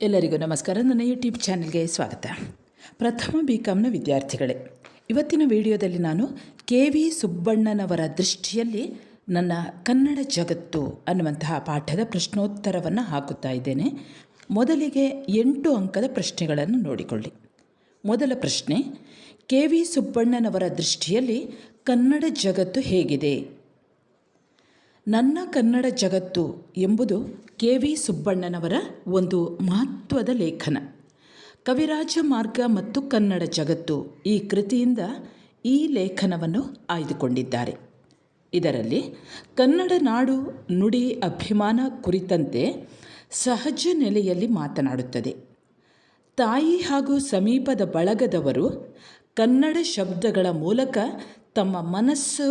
ಎಲ್ಲರಿಗೂ ನಮಸ್ಕಾರ. ನನ್ನ ಯೂಟ್ಯೂಬ್ ಚಾನೆಲ್ಗೆ ಸ್ವಾಗತ. ಪ್ರಥಮ ಬಿ ಕಾಮ್ನ ವಿದ್ಯಾರ್ಥಿಗಳೇ, ಇವತ್ತಿನ ವಿಡಿಯೋದಲ್ಲಿ ನಾನು ಕೆ ವಿ ಸುಬ್ಬಣ್ಣನವರ ದೃಷ್ಟಿಯಲ್ಲಿ ನನ್ನ ಕನ್ನಡ ಜಗತ್ತು ಅನ್ನುವಂತಹ ಪಾಠದ ಪ್ರಶ್ನೋತ್ತರವನ್ನು ಹಾಕುತ್ತಾ ಇದ್ದೇನೆ. ಮೊದಲಿಗೆ ಎಂಟು ಅಂಕದ ಪ್ರಶ್ನೆಗಳನ್ನು ನೋಡಿಕೊಳ್ಳಿ. ಮೊದಲ ಪ್ರಶ್ನೆ, ಕೆ ವಿ ಸುಬ್ಬಣ್ಣನವರ ದೃಷ್ಟಿಯಲ್ಲಿ ಕನ್ನಡ ಜಗತ್ತು ಹೇಗಿದೆ? ನನ್ನ ಕನ್ನಡ ಜಗತ್ತು ಎಂಬುದು ಕೆ ವಿ ಸುಬ್ಬಣ್ಣನವರ ಒಂದು ಮಹತ್ವದ ಲೇಖನ. ಕವಿರಾಜ ಮಾರ್ಗ ಮತ್ತು ಕನ್ನಡ ಜಗತ್ತು ಈ ಕೃತಿಯಿಂದ ಈ ಲೇಖನವನ್ನು ಆಯ್ದುಕೊಂಡಿದ್ದಾರೆ. ಇದರಲ್ಲಿ ಕನ್ನಡ ನಾಡು ನುಡಿ ಅಭಿಮಾನ ಕುರಿತಂತೆ ಸಹಜ ನೆಲೆಯಲ್ಲಿ ಮಾತನಾಡುತ್ತದೆ. ತಾಯಿ ಹಾಗೂ ಸಮೀಪದ ಬಳಗದವರು ಕನ್ನಡ ಶಬ್ದಗಳ ಮೂಲಕ ತಮ್ಮ ಮನಸ್ಸು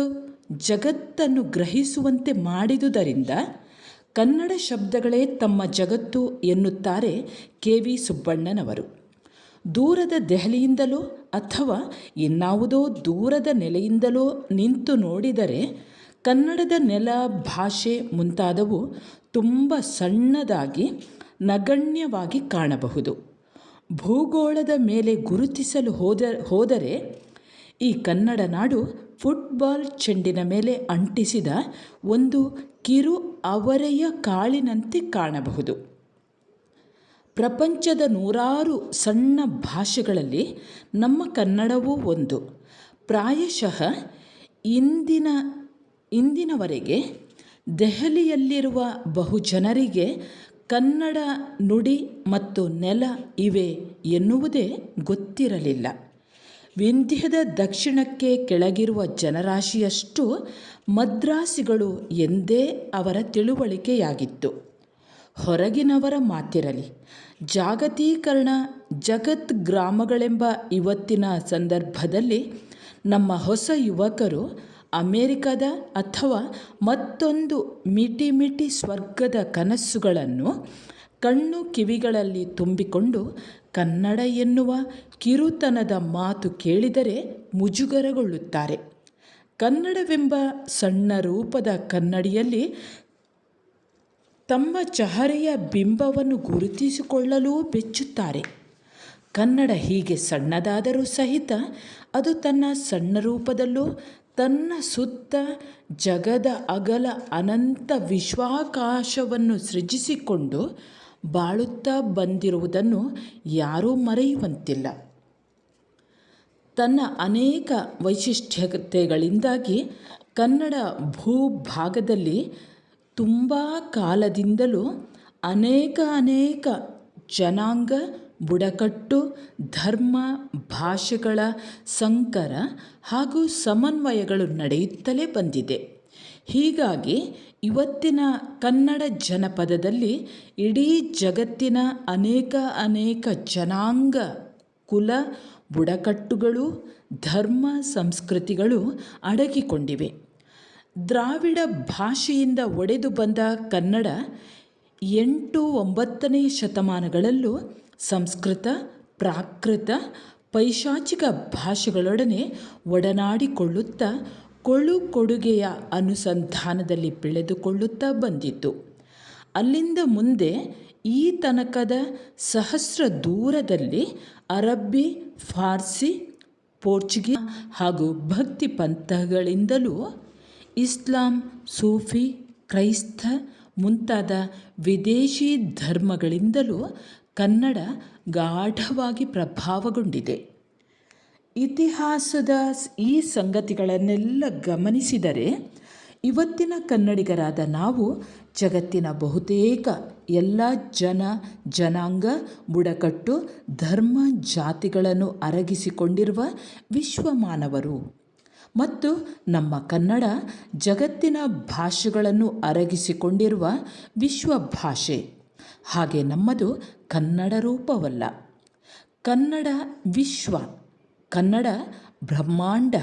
ಜಗತ್ತನ್ನು ಗ್ರಹಿಸುವಂತೆ ಮಾಡಿದುದರಿಂದ ಕನ್ನಡ ಶಬ್ದಗಳೇ ತಮ್ಮ ಜಗತ್ತು ಎನ್ನುತ್ತಾರೆ ಕೆ ವಿ ಸುಬ್ಬಣ್ಣನವರು. ದೂರದ ದೆಹಲಿಯಿಂದಲೋ ಅಥವಾ ಇನ್ನಾವುದೋ ದೂರದ ನೆಲೆಯಿಂದಲೋ ನಿಂತು ನೋಡಿದರೆ ಕನ್ನಡದ ನೆಲ ಭಾಷೆ ಮುಂತಾದವು ತುಂಬ ಸಣ್ಣದಾಗಿ ನಗಣ್ಯವಾಗಿ ಕಾಣಬಹುದು. ಭೂಗೋಳದ ಮೇಲೆ ಗುರುತಿಸಲು ಹೋದ, ಹೋದರೆ ಈ ಕನ್ನಡ ನಾಡು ಫುಟ್ಬಾಲ್ ಚೆಂಡಿನ ಮೇಲೆ ಅಂಟಿಸಿದ ಒಂದು ಕಿರು ಅವರೆಯ ಕಾಳಿನಂತೆ ಕಾಣಬಹುದು. ಪ್ರಪಂಚದ ನೂರಾರು ಸಣ್ಣ ಭಾಷೆಗಳಲ್ಲಿ ನಮ್ಮ ಕನ್ನಡವೂ ಒಂದು. ಪ್ರಾಯಶಃ ಇಂದಿನ, ಇಂದಿನವರೆಗೆ ದೆಹಲಿಯಲ್ಲಿರುವ ಬಹುಜನರಿಗೆ ಕನ್ನಡ ನುಡಿ ಮತ್ತು ನೆಲ ಇವೆ ಎನ್ನುವುದೇ ಗೊತ್ತಿರಲಿಲ್ಲ. ವಿಂಧ್ಯದ ದಕ್ಷಿಣಕ್ಕೆ ಕೆಳಗಿರುವ ಜನರಾಶಿಯಷ್ಟು ಮದ್ರಾಸಿಗಳು ಎಂದೇ ಅವರ ತಿಳುವಳಿಕೆಯಾಗಿತ್ತು. ಹೊರಗಿನವರ ಮಾತಿರಲಿ, ಜಾಗತೀಕರಣ ಜಗತ್ ಗ್ರಾಮಗಳೆಂಬ ಇವತ್ತಿನ ಸಂದರ್ಭದಲ್ಲಿ ನಮ್ಮ ಹೊಸ ಯುವಕರು ಅಮೇರಿಕದ ಅಥವಾ ಮತ್ತೊಂದು ಮಿಟಿ ಮಿಟಿ ಸ್ವರ್ಗದ ಕನಸುಗಳನ್ನು ಕಣ್ಣು ಕಿವಿಗಳಲ್ಲಿ ತುಂಬಿಕೊಂಡು ಕನ್ನಡ ಎನ್ನುವ ಕಿರುತನದ ಮಾತು ಕೇಳಿದರೆ ಮುಜುಗರಗೊಳ್ಳುತ್ತಾರೆ. ಕನ್ನಡವೆಂಬ ಸಣ್ಣ ರೂಪದ ಕನ್ನಡಿಯಲ್ಲಿ ತಮ್ಮ ಚಹರೆಯ ಬಿಂಬವನ್ನು ಗುರುತಿಸಿಕೊಳ್ಳಲೂ ಬೆಚ್ಚುತ್ತಾರೆ. ಕನ್ನಡ ಹೀಗೆ ಸಣ್ಣದಾದರೂ ಸಹಿತ ಅದು ತನ್ನ ಸಣ್ಣ ರೂಪದಲ್ಲೂ ತನ್ನ ಸುತ್ತ ಜಗದ ಅಗಲ ಅನಂತ ವಿಶ್ವಾಕಾಶವನ್ನು ಸೃಜಿಸಿಕೊಂಡು ಬಾಳುತ್ತಾ ಬಂದಿರುವುದನ್ನು ಯಾರೂ ಮರೆಯುವಂತಿಲ್ಲ. ತನ್ನ ಅನೇಕ ವೈಶಿಷ್ಟ್ಯತೆಗಳಿಂದಾಗಿ ಕನ್ನಡ ಭೂಭಾಗದಲ್ಲಿ ತುಂಬ ಕಾಲದಿಂದಲೂ ಅನೇಕ ಅನೇಕ ಜನಾಂಗ, ಬುಡಕಟ್ಟು, ಧರ್ಮ, ಭಾಷೆಗಳ ಸಂಕರ ಹಾಗೂ ಸಮನ್ವಯಗಳು ನಡೆಯುತ್ತಲೇ ಬಂದಿದೆ. ಹೀಗಾಗಿ ಇವತ್ತಿನ ಕನ್ನಡ ಜನಪದದಲ್ಲಿ ಇಡೀ ಜಗತ್ತಿನ ಅನೇಕ ಅನೇಕ ಜನಾಂಗ, ಕುಲ, ಬುಡಕಟ್ಟುಗಳು, ಧರ್ಮ, ಸಂಸ್ಕೃತಿಗಳು ಅಡಗಿಕೊಂಡಿವೆ. ದ್ರಾವಿಡ ಭಾಷೆಯಿಂದ ಒಡೆದು ಬಂದ ಕನ್ನಡ ಎಂಟು ಒಂಬತ್ತನೇ ಶತಮಾನಗಳಲ್ಲೂ ಸಂಸ್ಕೃತ, ಪ್ರಾಕೃತ, ಪೈಶಾಚಿಕ ಭಾಷೆಗಳೊಡನೆ ಒಡನಾಡಿಕೊಳ್ಳುತ್ತಾ ಕೊಳು ಕೊಡುಗೆಯ ಅನುಸಂಧಾನದಲ್ಲಿ ಬೆಳೆದುಕೊಳ್ಳುತ್ತಾ ಬಂದಿತು. ಅಲ್ಲಿಂದ ಮುಂದೆ ಈ ತನಕದ ಸಹಸ್ರ ದೂರದಲ್ಲಿ ಅರಬ್ಬಿ, ಫಾರ್ಸಿ, ಪೋರ್ಚುಗೀಸ್ ಹಾಗೂ ಭಕ್ತಿ ಪಂಥಗಳಿಂದಲೂ ಇಸ್ಲಾಂ, ಸೂಫಿ, ಕ್ರೈಸ್ತ ಮುಂತಾದ ವಿದೇಶಿ ಧರ್ಮಗಳಿಂದಲೂ ಕನ್ನಡ ಗಾಢವಾಗಿ ಪ್ರಭಾವಗೊಂಡಿದೆ. ಇತಿಹಾಸದ ಈ ಸಂಗತಿಗಳನ್ನೆಲ್ಲ ಗಮನಿಸಿದರೆ ಇವತ್ತಿನ ಕನ್ನಡಿಗರಾದ ನಾವು ಜಗತ್ತಿನ ಬಹುತೇಕ ಎಲ್ಲ ಜನ ಜನಾಂಗ ಬುಡಕಟ್ಟು ಧರ್ಮ ಜಾತಿಗಳನ್ನು ಅರಗಿಸಿಕೊಂಡಿರುವ ವಿಶ್ವಮಾನವರು. ಮತ್ತು ನಮ್ಮ ಕನ್ನಡ ಜಗತ್ತಿನ ಭಾಷೆಗಳನ್ನು ಅರಗಿಸಿಕೊಂಡಿರುವ ವಿಶ್ವ ಭಾಷೆ ಹಾಗೆ ನಮ್ಮದು ಕನ್ನಡ ರೂಪವಲ್ಲ. ಕನ್ನಡ ವಿಶ್ವ. ಕನ್ನಡ ಬ್ರಹ್ಮಾಂಡ.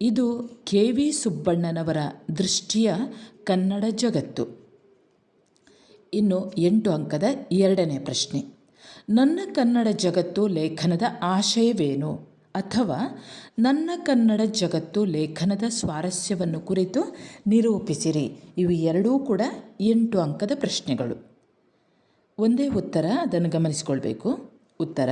ಇದು ಕೆ ವಿ ಸುಬ್ಬಣ್ಣನವರ ದೃಷ್ಟಿಯ ಕನ್ನಡ ಜಗತ್ತು. ಇನ್ನು ಎಂಟು ಅಂಕದ ಎರಡನೇ ಪ್ರಶ್ನೆ. ನನ್ನ ಕನ್ನಡ ಜಗತ್ತು ಲೇಖನದ ಆಶಯವೇನು? ಅಥವಾ ನನ್ನ ಕನ್ನಡ ಜಗತ್ತು ಲೇಖನದ ಸ್ವಾರಸ್ಯವನ್ನು ಕುರಿತು ನಿರೂಪಿಸಿರಿ. ಇವು ಎರಡೂ ಕೂಡ ಎಂಟು ಅಂಕದ ಪ್ರಶ್ನೆಗಳು. ಒಂದೇ ಉತ್ತರ, ಅದನ್ನು ಗಮನಿಸಿಕೊಳ್ಬೇಕು. ಉತ್ತರ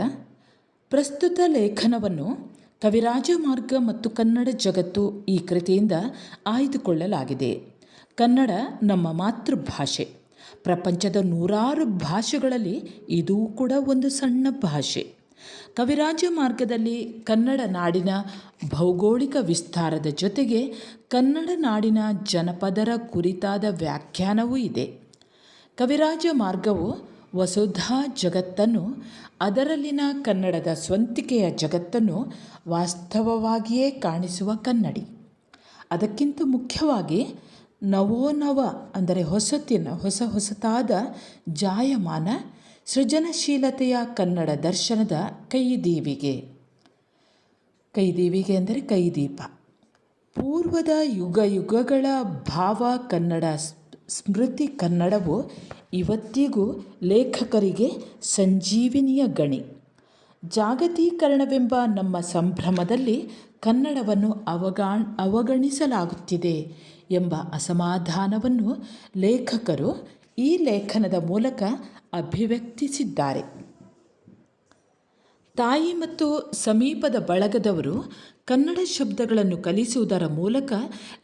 ಪ್ರಸ್ತುತ ಲೇಖನವನ್ನು ಕವಿರಾಜ ಮಾರ್ಗ ಮತ್ತು ಕನ್ನಡ ಜಗತ್ತು ಈ ಕೃತಿಯಿಂದ ಆಯ್ದುಕೊಳ್ಳಲಾಗಿದೆ. ಕನ್ನಡ ನಮ್ಮ ಮಾತೃಭಾಷೆ. ಪ್ರಪಂಚದ ನೂರಾರು ಭಾಷೆಗಳಲ್ಲಿ ಇದೂ ಕೂಡ ಒಂದು ಸಣ್ಣ ಭಾಷೆ. ಕವಿರಾಜ ಮಾರ್ಗದಲ್ಲಿ ಕನ್ನಡ ನಾಡಿನ ಭೌಗೋಳಿಕ ವಿಸ್ತಾರದ ಜೊತೆಗೆ ಕನ್ನಡ ನಾಡಿನ ಜನಪದರ ಕುರಿತಾದ ವ್ಯಾಖ್ಯಾನವೂ ಇದೆ. ಕವಿರಾಜ ಮಾರ್ಗವು ವಸುಧಾ ಜಗತ್ತನ್ನು, ಅದರಲ್ಲಿನ ಕನ್ನಡದ ಸ್ವಂತಿಕೆಯ ಜಗತ್ತನ್ನು ವಾಸ್ತವವಾಗಿಯೇ ಕಾಣಿಸುವ ಕನ್ನಡಿ. ಅದಕ್ಕಿಂತ ಮುಖ್ಯವಾಗಿ ನವೋನವ ಅಂದರೆ ಹೊಸತಿನ, ಹೊಸ ಹೊಸತಾದ ಜಾಯಮಾನ ಸೃಜನಶೀಲತೆಯ ಕನ್ನಡ ದರ್ಶನದ ಕೈದೀವಿಗೆ. ಕೈದೀವಿಗೆ ಅಂದರೆ ಕೈದೀಪ. ಪೂರ್ವದ ಯುಗ ಯುಗಗಳ ಭಾವ ಕನ್ನಡ ಸ್ಮೃತಿ ಕನ್ನಡವು ಇವತ್ತಿಗೂ ಲೇಖಕರಿಗೆ ಸಂಜೀವಿನಿಯ ಗಣಿ. ಜಾಗತೀಕರಣವೆಂಬ ನಮ್ಮ ಸಂಭ್ರಮದಲ್ಲಿ ಕನ್ನಡವನ್ನು ಅವಗಾಣ್ ಅವಗಣಿಸಲಾಗುತ್ತಿದೆ ಎಂಬ ಅಸಮಾಧಾನವನ್ನು ಲೇಖಕರು ಈ ಲೇಖನದ ಮೂಲಕ ಅಭಿವ್ಯಕ್ತಿಸಿದ್ದಾರೆ. ತಾಯಿ ಮತ್ತು ಸಮೀಪದ ಬಳಗದವರು ಕನ್ನಡ ಶಬ್ದಗಳನ್ನು ಕಲಿಸುವುದರ ಮೂಲಕ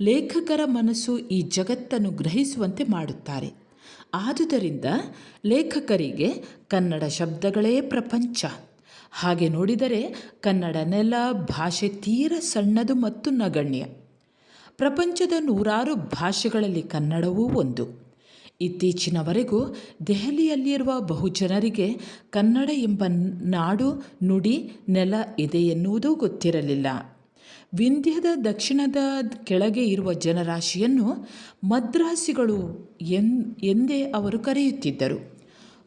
ಲೇಖಕರ ಮನಸ್ಸು ಈ ಜಗತ್ತನ್ನು ಗ್ರಹಿಸುವಂತೆ ಮಾಡುತ್ತಾರೆ. ಆದುದರಿಂದ ಲೇಖಕರಿಗೆ ಕನ್ನಡ ಶಬ್ದಗಳೇ ಪ್ರಪಂಚ. ಹಾಗೆ ನೋಡಿದರೆ ಕನ್ನಡ ನೆಲ, ಭಾಷೆ ತೀರ ಸಣ್ಣದು ಮತ್ತು ನಗಣ್ಯ. ಪ್ರಪಂಚದ ನೂರಾರು ಭಾಷೆಗಳಲ್ಲಿ ಕನ್ನಡವೂ ಒಂದು. ಇತ್ತೀಚಿನವರೆಗೂ ದೆಹಲಿಯಲ್ಲಿರುವ ಬಹುಜನರಿಗೆ ಕನ್ನಡ ಎಂಬ ನಾಡು, ನುಡಿ, ನೆಲ ಇದೆ ಎನ್ನುವುದೂ ಗೊತ್ತಿರಲಿಲ್ಲ. ವಿಂಧ್ಯದ ದಕ್ಷಿಣದ ಕೆಳಗೆ ಇರುವ ಜನರಾಶಿಯನ್ನು ಮದ್ರಾಸಿಗಳು ಎಂದೇ ಅವರು ಕರೆಯುತ್ತಿದ್ದರು.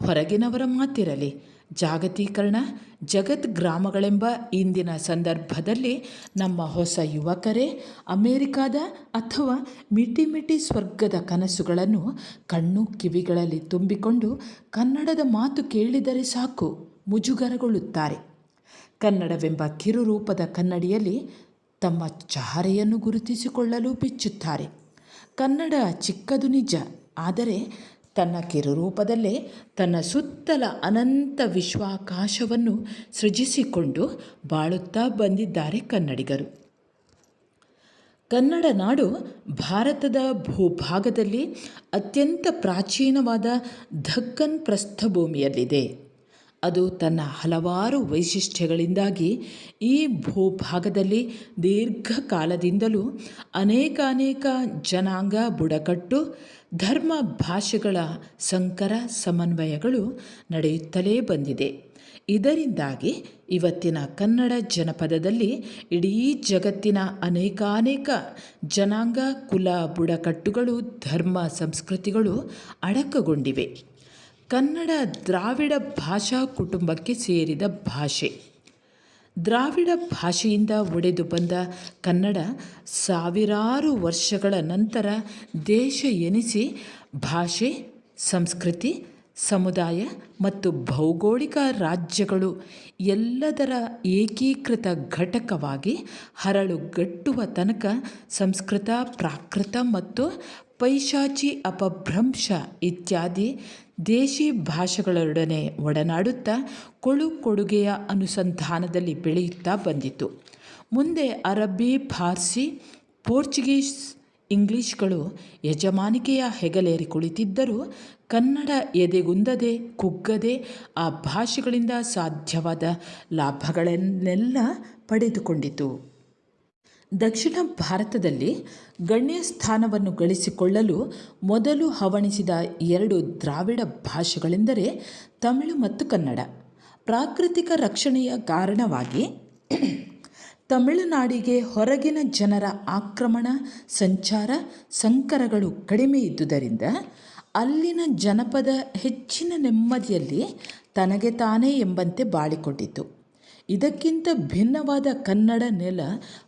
ಹೊರಗಿನವರ ಮಾತಿರಲಿ. ಜಾಗತೀಕರಣ, ಜಗತ್ ಗ್ರಾಮಗಳೆಂಬ ಇಂದಿನ ಸಂದರ್ಭದಲ್ಲಿ ನಮ್ಮ ಹೊಸ ಯುವಕರೇ, ಅಮೇರಿಕಾದ ಅಥವಾ ಮಿಟಿ ಮಿಟಿ ಸ್ವರ್ಗದ ಕನಸುಗಳನ್ನು ಕಣ್ಣು ಕಿವಿಗಳಲ್ಲಿ ತುಂಬಿಕೊಂಡು ಕನ್ನಡದ ಮಾತು ಕೇಳಿದರೆ ಸಾಕು ಮುಜುಗರಗೊಳ್ಳುತ್ತಾರೆ. ಕನ್ನಡವೆಂಬ ಕಿರುರೂಪದ ಕನ್ನಡಿಯಲ್ಲಿ ತಮ್ಮ ಚಹರೆಯನ್ನು ಗುರುತಿಸಿಕೊಳ್ಳಲು ಬಿಚ್ಚುತ್ತಾರೆ. ಕನ್ನಡ ಚಿಕ್ಕದು ನಿಜ, ಆದರೆ ತನ್ನ ಕಿರುರೂಪದಲ್ಲೇ ತನ್ನ ಸುತ್ತಲ ಅನಂತ ವಿಶ್ವಾಕಾಶವನ್ನು ಸೃಜಿಸಿಕೊಂಡು ಬಾಳುತ್ತಾ ಬಂದಿದ್ದಾರೆ ಕನ್ನಡಿಗರು. ಕನ್ನಡ ನಾಡು ಭಾರತದ ಭೂಭಾಗದಲ್ಲಿ ಅತ್ಯಂತ ಪ್ರಾಚೀನವಾದ ಧಕ್ಕನ್ ಪ್ರಸ್ಥಭೂಮಿಯಲ್ಲಿದೆ. ಅದು ತನ್ನ ಹಲವಾರು ವೈಶಿಷ್ಟ್ಯಗಳಿಂದಾಗಿ ಈ ಭೂಭಾಗದಲ್ಲಿ ದೀರ್ಘಕಾಲದಿಂದಲೂ ಅನೇಕ ಅನೇಕ ಜನಾಂಗ ಬುಡಕಟ್ಟು, ಧರ್ಮ ಭಾಷೆಗಳ ಸಂಕರ ಸಮನ್ವಯಗಳು ನಡೆಯುತ್ತಲೇ ಬಂದಿದೆ. ಇದರಿಂದಾಗಿ ಇವತ್ತಿನ ಕನ್ನಡ ಜನಪದದಲ್ಲಿ ಇಡೀ ಜಗತ್ತಿನ ಅನೇಕಾನೇಕ ಜನಾಂಗ ಕುಲ ಬುಡಕಟ್ಟುಗಳು, ಧರ್ಮ ಸಂಸ್ಕೃತಿಗಳು ಅಡಕಗೊಂಡಿವೆ. ಕನ್ನಡ ದ್ರಾವಿಡ ಭಾಷಾ ಕುಟುಂಬಕ್ಕೆ ಸೇರಿದ ಭಾಷೆ. ದ್ರಾವಿಡ ಭಾಷೆಯಿಂದ ಒಡೆದು ಬಂದ ಕನ್ನಡ ಸಾವಿರಾರು ವರ್ಷಗಳ ನಂತರ ದೇಶ ಎನಿಸಿ ಭಾಷೆ, ಸಂಸ್ಕೃತಿ, ಸಮುದಾಯ ಮತ್ತು ಭೌಗೋಳಿಕ ರಾಜ್ಯಗಳು ಎಲ್ಲದರ ಏಕೀಕೃತ ಘಟಕವಾಗಿ ಹರಳುಗಟ್ಟುವ ತನಕ ಸಂಸ್ಕೃತ, ಪ್ರಾಕೃತ ಮತ್ತು ಪೈಶಾಚಿ ಅಪಭ್ರಂಶ ಇತ್ಯಾದಿ ದೇಶಿ ಭಾಷೆಗಳೊಡನೆ ಒಡನಾಡುತ್ತಾ ಕೊಳು ಕೊಡುಗೆಯ ಅನುಸಂಧಾನದಲ್ಲಿ ಬೆಳೆಯುತ್ತಾ ಬಂದಿತು. ಮುಂದೆ ಅರಬ್ಬಿ, ಫಾರ್ಸಿ, ಪೋರ್ಚುಗೀಸ್, ಇಂಗ್ಲಿಷ್ಗಳು ಯಜಮಾನಿಕೆಯ ಹೆಗಲೇರಿ ಕುಳಿತಿದ್ದರೂ ಕನ್ನಡ ಎದೆಗುಂದದೆ, ಕುಗ್ಗದೆ ಆ ಭಾಷೆಗಳಿಂದ ಸಾಧ್ಯವಾದ ಲಾಭಗಳನ್ನೆಲ್ಲ ಪಡೆದುಕೊಂಡಿತು. ದಕ್ಷಿಣ ಭಾರತದಲ್ಲಿ ಗಣ್ಯ ಸ್ಥಾನವನ್ನು ಗಳಿಸಿಕೊಳ್ಳಲು ಮೊದಲು ಹವಣಿಸಿದ ಎರಡು ದ್ರಾವಿಡ ಭಾಷೆಗಳೆಂದರೆ ತಮಿಳು ಮತ್ತು ಕನ್ನಡ. ಪ್ರಾಕೃತಿಕ ರಕ್ಷಣೆಯ ಕಾರಣವಾಗಿ ತಮಿಳುನಾಡಿಗೆ ಹೊರಗಿನ ಜನರ ಆಕ್ರಮಣ, ಸಂಚಾರ, ಸಂಕರಗಳು ಕಡಿಮೆ ಇದ್ದುದರಿಂದ ಅಲ್ಲಿನ ಜನಪದ ಹೆಚ್ಚಿನ ನೆಮ್ಮದಿಯಲ್ಲಿ ತನಗೆ ತಾನೇ ಎಂಬಂತೆ ಬಾಳಿಕೊಂಡಿತು ಇದಕ್ಕಿಂತ ಭಿನ್ನವಾದ ಕನ್ನಡ ನೆಲ,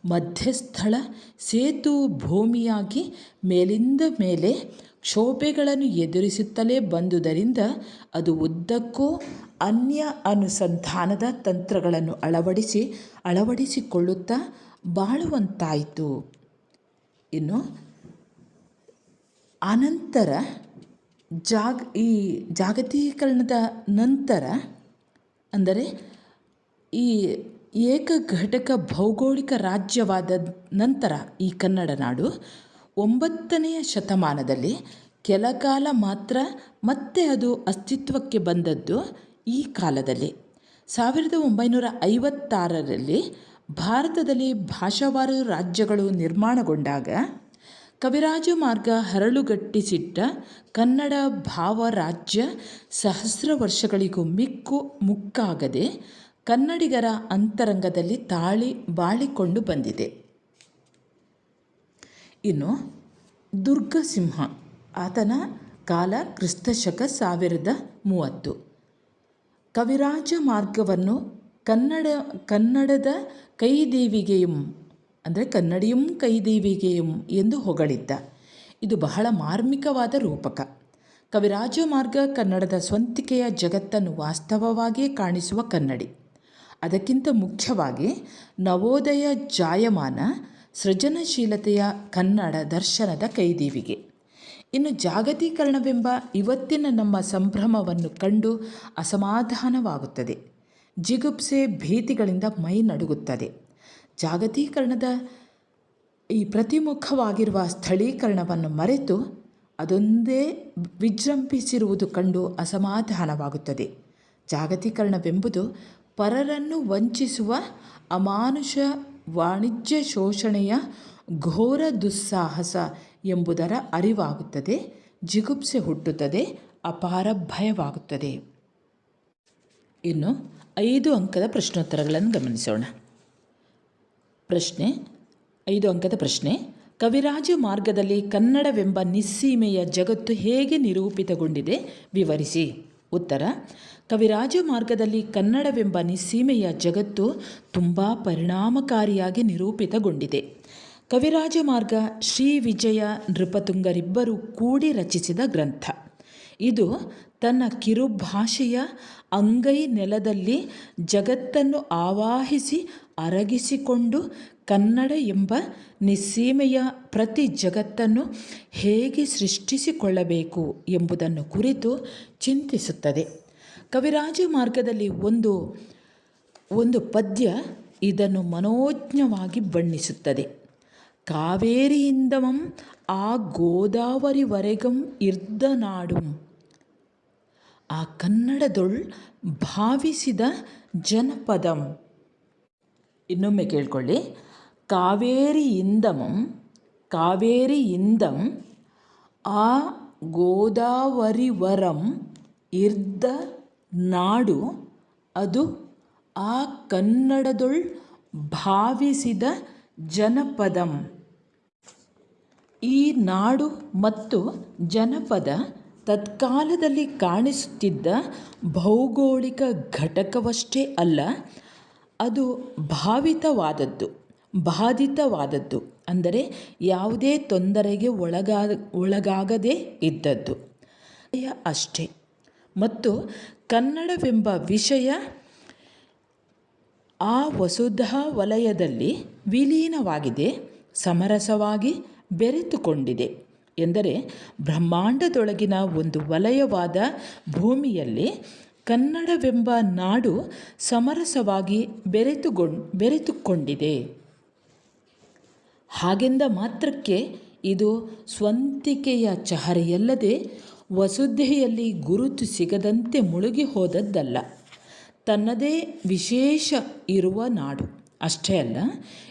ಮಧ್ಯಸ್ಥಳ, ಸೇತು ಭೂಮಿಯಾಗಿ ಮೇಲಿಂದ ಮೇಲೆ ಕ್ಷೋಭೆಗಳನ್ನು ಎದುರಿಸುತ್ತಲೇ ಬಂದುದರಿಂದ ಅದು ಉದ್ದಕ್ಕೂ ಅನ್ಯ ಅನುಸಂಧಾನದ ತಂತ್ರಗಳನ್ನು ಅಳವಡಿಸಿ, ಅಳವಡಿಸಿಕೊಳ್ಳುತ್ತಾ ಬಾಳುವಂತಾಯಿತು. ಇನ್ನು ಅನಂತರ ಜಾಗ ಈ ಜಾಗತೀಕರಣದ ನಂತರ ಅಂದರೆ ಈ ಏಕ ಘಟಕ ಭೌಗೋಳಿಕ ರಾಜ್ಯವಾದ ನಂತರ ಈ ಕನ್ನಡ ನಾಡು ಒಂಬತ್ತನೆಯ ಶತಮಾನದಲ್ಲಿ ಕೆಲಕಾಲ ಮಾತ್ರ ಮತ್ತೆ ಅದು ಅಸ್ತಿತ್ವಕ್ಕೆ ಬಂದದ್ದು ಈ ಕಾಲದಲ್ಲಿ. ಸಾವಿರದ ಒಂಬೈನೂರ ಐವತ್ತಾರರಲ್ಲಿ ಭಾರತದಲ್ಲಿ ಭಾಷಾವಾರು ರಾಜ್ಯಗಳು ನಿರ್ಮಾಣಗೊಂಡಾಗ ಕವಿರಾಜ ಮಾರ್ಗ ಹರಳುಗಟ್ಟಿಸಿಟ್ಟ ಕನ್ನಡ ಭಾವ ರಾಜ್ಯ ಸಹಸ್ರ ವರ್ಷಗಳಿಗೂ ಮಿಕ್ಕು ಮುಕ್ಕಾಗದೆ ಕನ್ನಡಿಗರ ಅಂತರಂಗದಲ್ಲಿ ತಾಳಿ ಬಾಳಿಕೊಂಡು ಬಂದಿದೆ. ಇನ್ನು ದುರ್ಗಸಿಂಹ, ಆತನ ಕಾಲ ಕ್ರಿಸ್ತಶಕ ಸಾವಿರದ ಮೂವತ್ತು. ಕವಿರಾಜ ಮಾರ್ಗವನ್ನು ಕನ್ನಡ, ಕನ್ನಡದ ಕೈದೇವಿಗೆಯಂ, ಅಂದರೆ ಕನ್ನಡಿಯಂ ಕೈದೇವಿಗೆಯಂ ಎಂದು ಹೊಗಳಿದ್ದ. ಇದು ಬಹಳ ಮಾರ್ಮಿಕವಾದ ರೂಪಕ. ಕವಿರಾಜ ಮಾರ್ಗ ಕನ್ನಡದ ಸ್ವಂತಿಕೆಯ ಜಗತ್ತನ್ನು ವಾಸ್ತವವಾಗಿಯೇ ಕಾಣಿಸುವ ಕನ್ನಡಿ. ಅದಕ್ಕಿಂತ ಮುಖ್ಯವಾಗಿ ನವೋದಯ ಜಾಯಮಾನ ಸೃಜನಶೀಲತೆಯ ಕನ್ನಡ ದರ್ಶನದ ಕೈದೀವಿಗೆ. ಇನ್ನು ಜಾಗತೀಕರಣವೆಂಬ ಇವತ್ತಿನ ನಮ್ಮ ಸಂಭ್ರಮವನ್ನು ಕಂಡು ಅಸಮಾಧಾನವಾಗುತ್ತದೆ. ಜಿಗುಪ್ಸೆ ಭೀತಿಗಳಿಂದ ಮೈ ನಡುಗುತ್ತದೆ. ಜಾಗತೀಕರಣದ ಈ ಪ್ರತಿಮುಖವಾಗಿರುವ ಸ್ಥಳೀಕರಣವನ್ನು ಮರೆತು ಅದೊಂದೇ ವಿಜೃಂಭಿಸಿರುವುದು ಕಂಡು ಅಸಮಾಧಾನವಾಗುತ್ತದೆ. ಜಾಗತೀಕರಣವೆಂಬುದು ಪರರನ್ನು ವಂಚಿಸುವ ಅಮಾನುಷ ವಾಣಿಜ್ಯ ಶೋಷಣೆಯ ಘೋರ ದುಸ್ಸಾಹಸ ಎಂಬುದರ ಅರಿವಾಗುತ್ತದೆ, ಜಿಗುಪ್ಸೆ ಹುಟ್ಟುತ್ತದೆ, ಅಪಾರ ಭಯವಾಗುತ್ತದೆ. ಇನ್ನು ಐದು ಅಂಕದ ಪ್ರಶ್ನೋತ್ತರಗಳನ್ನು ಗಮನಿಸೋಣ. ಪ್ರಶ್ನೆ, ಐದು ಅಂಕದ ಪ್ರಶ್ನೆ, ಕವಿರಾಜ ಮಾರ್ಗದಲ್ಲಿ ಕನ್ನಡವೆಂಬ ನಿಸ್ಸೀಮೆಯ ಜಗತ್ತು ಹೇಗೆ ನಿರೂಪಿತಗೊಂಡಿದೆ ವಿವರಿಸಿ. ಉತ್ತರ, ಕವಿರಾಜ ಮಾರ್ಗದಲ್ಲಿ ಕನ್ನಡವೆಂಬ ನಿಸ್ಸೀಮೆಯ ಜಗತ್ತು ತುಂಬ ಪರಿಣಾಮಕಾರಿಯಾಗಿ ನಿರೂಪಿತಗೊಂಡಿದೆ. ಕವಿರಾಜ ಮಾರ್ಗ, ಶ್ರೀ ವಿಜಯ ನೃಪತುಂಗರಿಬ್ಬರು ಕೂಡಿ ರಚಿಸಿದ ಗ್ರಂಥ. ಇದು ತನ್ನ ಕಿರುಭಾಷೆಯ ಅಂಗೈ ನೆಲದಲ್ಲಿ ಜಗತ್ತನ್ನು ಆವಾಹಿಸಿ ಅರಗಿಸಿಕೊಂಡು ಕನ್ನಡ ಎಂಬ ನಿಸ್ಸೀಮೆಯ ಪ್ರತಿ ಜಗತ್ತನ್ನು ಹೇಗೆ ಸೃಷ್ಟಿಸಿಕೊಳ್ಳಬೇಕು ಎಂಬುದನ್ನು ಕುರಿತು ಚಿಂತಿಸುತ್ತದೆ. ಕವಿರಾಜ ಮಾರ್ಗದಲ್ಲಿ ಒಂದು ಒಂದು ಪದ್ಯ ಇದನ್ನು ಮನೋಜ್ಞವಾಗಿ ಬಣ್ಣಿಸುತ್ತದೆ. ಕಾವೇರಿಯಿಂದಮಂ ಆ ಗೋದಾವರಿವರೆಗಂ ಇರ್ದ ಆ ಕನ್ನಡದೊಳ್ ಭಾವಿಸಿದ ಜನಪದಂ. ಇನ್ನೊಮ್ಮೆ ಕೇಳ್ಕೊಳ್ಳಿ. ಕಾವೇರಿ ಇಂದಂ, ಆ ಗೋದಾವರಿವರಂ ಇರ್ದ ನಾಡು ಅದು ಆ ಕನ್ನಡದೊಳ್ ಭಾವಿಸಿದ ಜನಪದಂ. ಈ ನಾಡು ಮತ್ತು ಜನಪದ ತತ್ಕಾಲದಲ್ಲಿ ಕಾಣಿಸುತ್ತಿದ್ದ ಭೌಗೋಳಿಕ ಘಟಕವಷ್ಟೇ ಅಲ್ಲ ಅದು ಭಾವಿತವಾದದ್ದು, ಬಾಧಿತವಾದದ್ದು ಅಂದರೆ ಯಾವುದೇ ತೊಂದರೆಗೆ ಒಳಗಾ, ಒಳಗಾಗದೇ ಇದ್ದದ್ದು. ಅಷ್ಟೇ. ಮತ್ತು ಕನ್ನಡವೆಂಬ ವಿಷಯ ಆ ವಸುಧಾ ವಲಯದಲ್ಲಿ ವಿಲೀನವಾಗಿದೆ, ಸಮರಸವಾಗಿ ಬೆರೆತುಕೊಂಡಿದೆ ಎಂದರೆ ಬ್ರಹ್ಮಾಂಡದೊಳಗಿನ ಒಂದು ವಲಯವಾದ ಭೂಮಿಯಲ್ಲಿ ಕನ್ನಡವೆಂಬ ನಾಡು ಸಮರಸವಾಗಿ ಬೆರೆತುಗೊಂಡು, ಬೆರೆತುಕೊಂಡಿದೆ. ಹಾಗೆಂದ ಮಾತ್ರಕ್ಕೆ ಇದು ಸ್ವಂತಿಕೆಯ ಚಹರೆಯಲ್ಲದೆ ವಸುದ್ದೆಯಲ್ಲಿ ಗುರುತು ಸಿಗದಂತೆ ಮುಳುಗಿ ಹೋದದ್ದಲ್ಲ. ತನ್ನದೇ ವಿಶೇಷ ಇರುವ ನಾಡು. ಅಷ್ಟೇ ಅಲ್ಲ,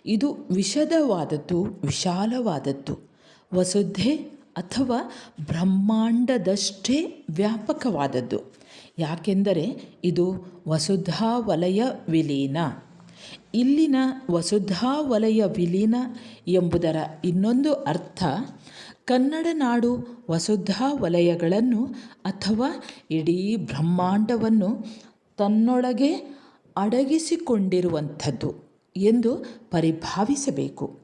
ಇದು ವಿಶದವಾದದ್ದು ವಿಶಾಲವಾದದ್ದು. ವಸುದ್ದೆ ಅಥವಾ ಬ್ರಹ್ಮಾಂಡದಷ್ಟೇ ವ್ಯಾಪಕವಾದದ್ದು. ಯಾಕೆಂದರೆ ಇದು ವಸುಧಾ ವಲಯ ವಿಲೀನ ಇಲ್ಲಿನ ವಸುಧಾ ವಲಯ ವಿಲೀನ ಎಂಬುದರ ಇನ್ನೊಂದು ಅರ್ಥ ಕನ್ನಡ ನಾಡು ವಸುಧಾ ವಲಯಗಳನ್ನು ಅಥವಾ ಇಡೀ ಬ್ರಹ್ಮಾಂಡವನ್ನು ತನ್ನೊಳಗೆ ಅಡಗಿಸಿಕೊಂಡಿರುವಂಥದ್ದು ಎಂದು ಪರಿಭಾವಿಸಬೇಕು.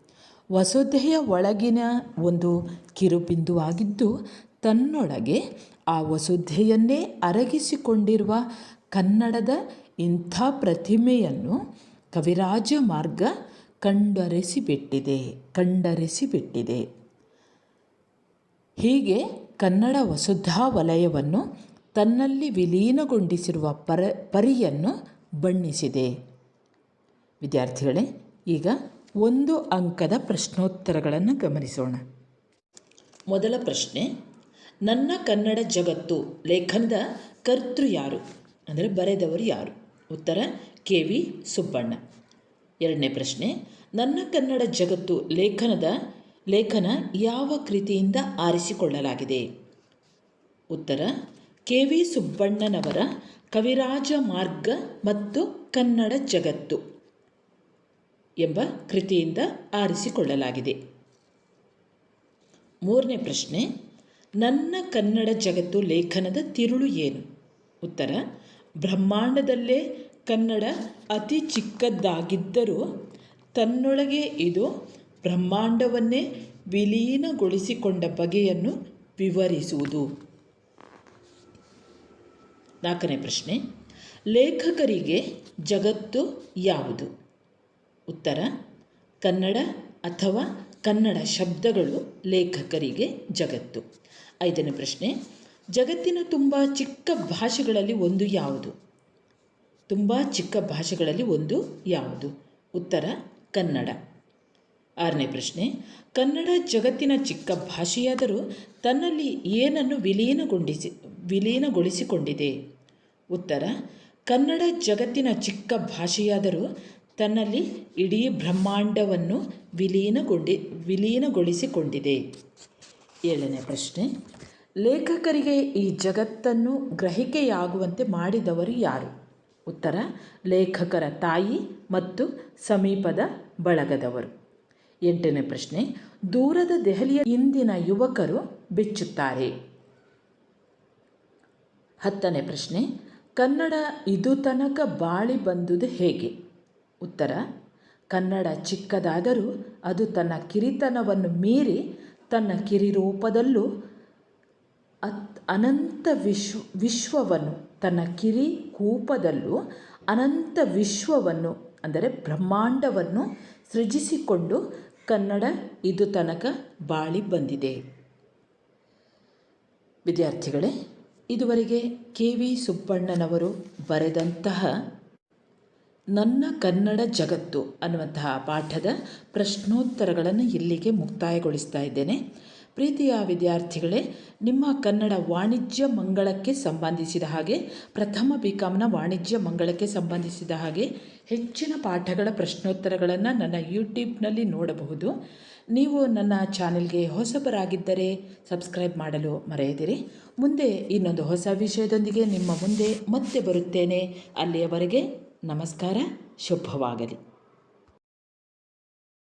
ವಸುಧೆಯ ಒಳಗಿನ ಒಂದು ಕಿರುಬಿಂದುವಾಗಿದ್ದು ತನ್ನೊಳಗೆ ಆ ವಸುಧೆಯನ್ನೇ ಅರಗಿಸಿಕೊಂಡಿರುವ ಕನ್ನಡದ ಇಂಥ ಪ್ರತಿಮೆಯನ್ನು ಕವಿರಾಜ ಮಾರ್ಗ ಕಂಡರೆಸಿಬಿಟ್ಟಿದೆ ಕಂಡರೆಸಿಬಿಟ್ಟಿದೆ. ಹೀಗೆ ಕನ್ನಡ ವಸುಧಾ ವಲಯವನ್ನು ತನ್ನಲ್ಲಿ ವಿಲೀನಗೊಂಡಿಸಿರುವ ಪರ, ಪರಿಯನ್ನು ಬಣ್ಣಿಸಿದೆ. ವಿದ್ಯಾರ್ಥಿಗಳೇ, ಈಗ ಒಂದು ಅಂಕದ ಪ್ರಶ್ನೋತ್ತರಗಳನ್ನು ಗಮನಿಸೋಣ. ಮೊದಲ ಪ್ರಶ್ನೆ ನನ್ನ ಕನ್ನಡ ಜಗತ್ತು ಲೇಖನದ ಕರ್ತೃ ಯಾರು? ಅಂದರೆ ಬರೆದವರು ಯಾರು? ಉತ್ತರ, ಕೆ ವಿ ಸುಬ್ಬಣ್ಣ. ಎರಡನೇ ಪ್ರಶ್ನೆ, ನನ್ನ ಕನ್ನಡ ಜಗತ್ತು ಲೇಖನದ ಲೇಖನ ಯಾವ ಕೃತಿಯಿಂದ ಆರಿಸಿಕೊಳ್ಳಲಾಗಿದೆ? ಉತ್ತರ, ಕೆ ವಿ ಸುಬ್ಬಣ್ಣನವರ ಕವಿರಾಜ ಮಾರ್ಗ ಮತ್ತು ಕನ್ನಡ ಜಗತ್ತು ಎಂಬ ಕೃತಿಯಿಂದ ಆರಿಸಿಕೊಳ್ಳಲಾಗಿದೆ. ಮೂರನೇ ಪ್ರಶ್ನೆ ನನ್ನ ಕನ್ನಡ ಜಗತ್ತು ಲೇಖನದ ತಿರುಳು ಏನು? ಉತ್ತರ, ಬ್ರಹ್ಮಾಂಡದಲ್ಲೇ ಕನ್ನಡ ಅತಿ ಚಿಕ್ಕದ್ದಾಗಿದ್ದರೂ ತನ್ನೊಳಗೆ ಇದು ಬ್ರಹ್ಮಾಂಡವನ್ನೇ ವಿಲೀನಗೊಳಿಸಿಕೊಂಡ ಬಗೆಯನ್ನು ವಿವರಿಸುವುದು. ನಾಲ್ಕನೇ ಪ್ರಶ್ನೆ, ಲೇಖಕರಿಗೆ ಜಗತ್ತು ಯಾವುದು? ಉತ್ತರ, ಕನ್ನಡ ಅಥವಾ ಕನ್ನಡ ಶಬ್ದಗಳು ಲೇಖಕರಿಗೆ ಜಗತ್ತು. ಐದನೇ ಪ್ರಶ್ನೆ, ಜಗತ್ತಿನ ತುಂಬ ಚಿಕ್ಕ ಭಾಷೆಗಳಲ್ಲಿ ಒಂದು ಯಾವುದು? ತುಂಬ ಚಿಕ್ಕ ಭಾಷೆಗಳಲ್ಲಿ ಒಂದು ಯಾವುದು? ಉತ್ತರ, ಕನ್ನಡ. ಆರನೇ ಪ್ರಶ್ನೆ, ಕನ್ನಡ ಜಗತ್ತಿನ ಚಿಕ್ಕ ಭಾಷೆಯಾದರೂ ತನ್ನಲ್ಲಿ ಏನನ್ನು ವಿಲೀನಗೊಂಡಿಸಿ, ವಿಲೀನಗೊಳಿಸಿಕೊಂಡಿದೆ? ಉತ್ತರ, ಕನ್ನಡ ಜಗತ್ತಿನ ಚಿಕ್ಕ ಭಾಷೆಯಾದರೂ ತನ್ನಲ್ಲಿ ಇಡೀ ಬ್ರಹ್ಮಾಂಡವನ್ನು ವಿಲೀನಗೊಂಡಿ, ವಿಲೀನಗೊಳಿಸಿಕೊಂಡಿದೆ. ಏಳನೇ ಪ್ರಶ್ನೆ. ಲೇಖಕರಿಗೆ ಈ ಜಗತ್ತನ್ನು ಗ್ರಹಿಕೆಯಾಗುವಂತೆ ಮಾಡಿದವರು ಯಾರು? ಉತ್ತರ, ಲೇಖಕರ ತಾಯಿ ಮತ್ತು ಸಮೀಪದ ಬಳಗದವರು. ಎಂಟನೇ ಪ್ರಶ್ನೆ, ದೂರದ ದೆಹಲಿಯ ಇಂದಿನ ಯುವಕರು ಬಿಚ್ಚುತ್ತಾರೆ. ಹತ್ತನೇ ಪ್ರಶ್ನೆ, ಕನ್ನಡ ಇದು ತನಕ ಬಾಳಿ ಬಂದುದು ಹೇಗೆ? ಉತ್ತರ, ಕನ್ನಡ ಚಿಕ್ಕದಾದರೂ ಅದು ತನ್ನ ಕಿರಿತನವನ್ನು ಮೀರಿ ತನ್ನ ಕಿರಿರೂಪದಲ್ಲೂ ಅತ್ ಅನಂತ ವಿಶ್ವ, ವಿಶ್ವವನ್ನು, ತನ್ನ ಕಿರಿ ಕೂಪದಲ್ಲೂ ಅನಂತ ವಿಶ್ವವನ್ನು, ಅಂದರೆ ಬ್ರಹ್ಮಾಂಡವನ್ನು ಸೃಜಿಸಿಕೊಂಡು ಕನ್ನಡ ಇದು ತನಕ ಬಾಳಿ ಬಂದಿದೆ. ವಿದ್ಯಾರ್ಥಿಗಳೇ, ಇದುವರೆಗೆ ಕೆ ವಿ ಸುಬ್ಬಣ್ಣನವರು ಬರೆದಂತಹ ನನ್ನ ಕನ್ನಡ ಜಗತ್ತು ಅನ್ನುವಂತಹ ಪಾಠದ ಪ್ರಶ್ನೋತ್ತರಗಳನ್ನು ಇಲ್ಲಿಗೆ ಮುಕ್ತಾಯಗೊಳಿಸ್ತಾ ಇದ್ದೇನೆ. ಪ್ರೀತಿಯ ವಿದ್ಯಾರ್ಥಿಗಳೇ, ನಿಮ್ಮ ಕನ್ನಡ ವಾಣಿಜ್ಯ ಮಂಗಳಕ್ಕೆ ಸಂಬಂಧಿಸಿದ ಹಾಗೆ, ಪ್ರಥಮ ಬಿ ಕಾಮ್ನ ವಾಣಿಜ್ಯ ಮಂಗಳಕ್ಕೆ ಸಂಬಂಧಿಸಿದ ಹಾಗೆ ಹೆಚ್ಚಿನ ಪಾಠಗಳ ಪ್ರಶ್ನೋತ್ತರಗಳನ್ನು ನನ್ನ ಯೂಟ್ಯೂಬ್ನಲ್ಲಿ ನೋಡಬಹುದು. ನೀವು ನನ್ನ ಚಾನೆಲ್ಗೆ ಹೊಸಬರಾಗಿದ್ದರೆ ಸಬ್ಸ್ಕ್ರೈಬ್ ಮಾಡಲು ಮರೆಯದಿರಿ. ಮುಂದೆ ಇನ್ನೊಂದು ಹೊಸ ವಿಷಯದೊಂದಿಗೆ ನಿಮ್ಮ ಮುಂದೆ ಮತ್ತೆ ಬರುತ್ತೇನೆ. ಅಲ್ಲಿಯವರೆಗೆ ನಮಸ್ಕಾರ ಶುಭವಾಗಲಿ.